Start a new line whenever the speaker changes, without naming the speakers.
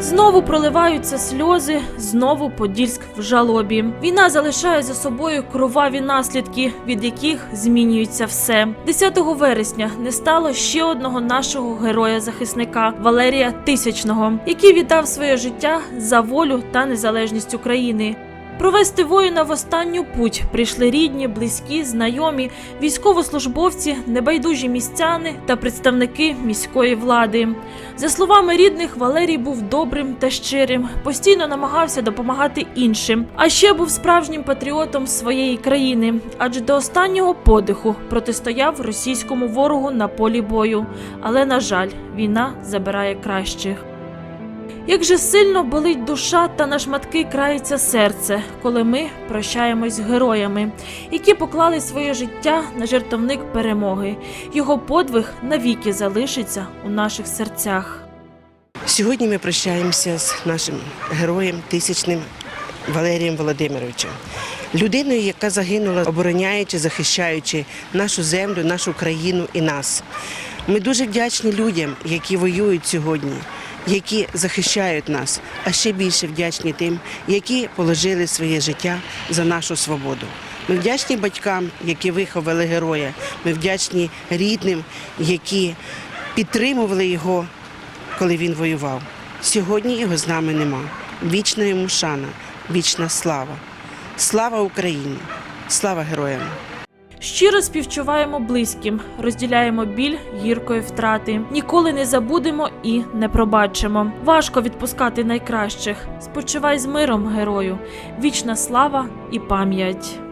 Знову проливаються сльози, знову Подільськ в жалобі. Війна залишає за собою кроваві наслідки, від яких змінюється все. 10 вересня не стало ще одного нашого героя-захисника Валерія Тисячного, який віддав своє життя за волю та незалежність України. Провести воїна в останню путь прийшли рідні, близькі, знайомі, військовослужбовці, небайдужі містяни та представники міської влади. За словами рідних, Валерій був добрим та щирим, постійно намагався допомагати іншим, а ще був справжнім патріотом своєї країни, адже до останнього подиху протистояв російському ворогу на полі бою. Але на жаль, війна забирає кращих. Як же сильно болить душа та на шматки крається серце, коли ми прощаємось з героями, які поклали своє життя на жертовник перемоги. Його подвиг навіки залишиться у наших серцях.
Сьогодні ми прощаємося з нашим героєм тисячним Валерієм Володимировичем, людиною, яка загинула, обороняючи, захищаючи нашу землю, нашу країну і нас. Ми дуже вдячні людям, які воюють сьогодні, які захищають нас, а ще більше вдячні тим, які положили своє життя за нашу свободу. Ми вдячні батькам, які виховали героя. Ми вдячні рідним, які підтримували його коли він воював. Сьогодні його з нами нема. Вічна йому шана, вічна слава. Слава Україні! Слава героям!
Щиро співчуваємо близьким, розділяємо біль гіркої втрати. Ніколи не забудемо і не пробачимо. Важко відпускати найкращих. Спочивай з миром, герою. Вічна слава і пам'ять.